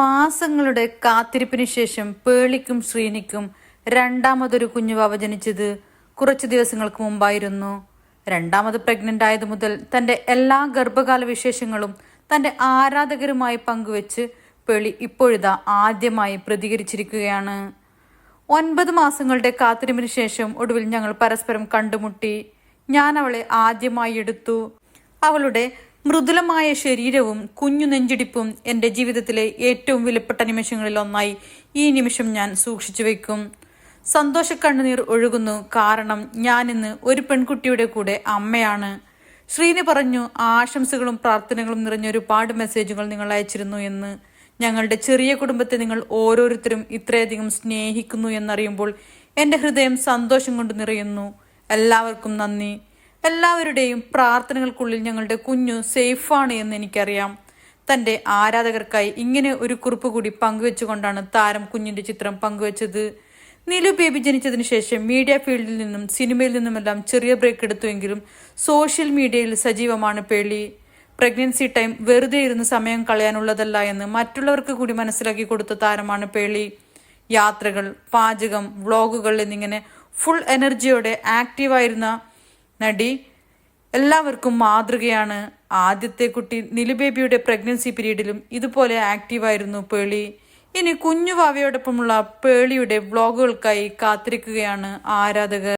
മാസങ്ങളുടെ കാത്തിരിപ്പിന് ശേഷം പേളിക്കും ശ്രീനിക്കും രണ്ടാമതൊരു കുഞ്ഞു അവജനിച്ചത് ജനിച്ചത് കുറച്ചു ദിവസങ്ങൾക്ക് മുമ്പായിരുന്നു. രണ്ടാമത് പ്രഗ്നന്റ് ആയതു മുതൽ തന്റെ എല്ലാ ഗർഭകാല വിശേഷങ്ങളും തന്റെ ആരാധകരുമായി പങ്കുവെച്ച് പേളി ഇപ്പോഴിതാ ആദ്യമായി പ്രതികരിച്ചിരിക്കുകയാണ്. ഒൻപത് മാസങ്ങളുടെ കാത്തിരിപ്പിന് ശേഷം ഒടുവിൽ ഞങ്ങൾ പരസ്പരം കണ്ടുമുട്ടി. ഞാൻ അവളെ ആദ്യമായി എടുത്തു. അവളുടെ മൃദുലമായ ശരീരവും കുഞ്ഞു നെഞ്ചിടിപ്പും എന്റെ ജീവിതത്തിലെ ഏറ്റവും വിലപ്പെട്ട നിമിഷങ്ങളിൽ ഒന്നായി ഈ നിമിഷം ഞാൻ സൂക്ഷിച്ചു വെക്കും സന്തോഷ കണ്ണുനീർ ഒഴുകുന്നു കാരണം ഞാൻ ഇന്ന് ഒരു പെൺകുട്ടിയുടെ കൂടെ അമ്മയാണ്. ശ്രീനി പറഞ്ഞു ആശംസകളും പ്രാർത്ഥനകളും നിറഞ്ഞ ഒരുപാട് മെസ്സേജുകൾ നിങ്ങൾ അയച്ചിരുന്നു എന്ന്. ഞങ്ങളുടെ ചെറിയ കുടുംബത്തെ നിങ്ങൾ ഓരോരുത്തരും ഇത്രയധികം സ്നേഹിക്കുന്നു എന്നറിയുമ്പോൾ എന്റെ ഹൃദയം സന്തോഷം കൊണ്ട് നിറയുന്നു. എല്ലാവർക്കും നന്ദി. എല്ലാവരുടെയും പ്രാർത്ഥനകൾക്കുള്ളിൽ ഞങ്ങളുടെ കുഞ്ഞു സേഫാണ് എന്ന് എനിക്കറിയാം. തന്റെ ആരാധകർക്കായി ഇങ്ങനെ ഒരു കുറിപ്പ് കൂടി പങ്കുവെച്ചുകൊണ്ടാണ് താരം കുഞ്ഞിന്റെ ചിത്രം പങ്കുവച്ചത്. നിലു ബേബി ജനിച്ചതിന് ശേഷം മീഡിയ ഫീൽഡിൽ നിന്നും സിനിമയിൽ നിന്നുമെല്ലാം ചെറിയ ബ്രേക്ക് എടുത്തുവെങ്കിലും സോഷ്യൽ മീഡിയയിൽ സജീവമാണ് പേളി. പ്രഗ്നൻസി ടൈം വെറുതെ ഇരുന്ന് സമയം കളയാനുള്ളതല്ല എന്ന് മറ്റുള്ളവർക്ക് കൂടി മനസ്സിലാക്കി കൊടുത്ത താരമാണ് പേളി. യാത്രകൾ പാചകം വ്ളോഗുകൾ എന്നിങ്ങനെ ഫുൾ എനർജിയോടെ ആക്റ്റീവായിരുന്ന നടി എല്ലാവർക്കും മാതൃകയാണ്. ആദ്യത്തെ കുട്ടി നിലുബേബിയുടെ പ്രഗ്നൻസി പീരീഡിലും ഇതുപോലെ ആക്റ്റീവായിരുന്നു പേളി. ഇനി കുഞ്ഞു വാവയോടൊപ്പമുള്ള പേളിയുടെ വ്ളോഗുകൾക്കായി കാത്തിരിക്കുകയാണ് ആരാധകർ.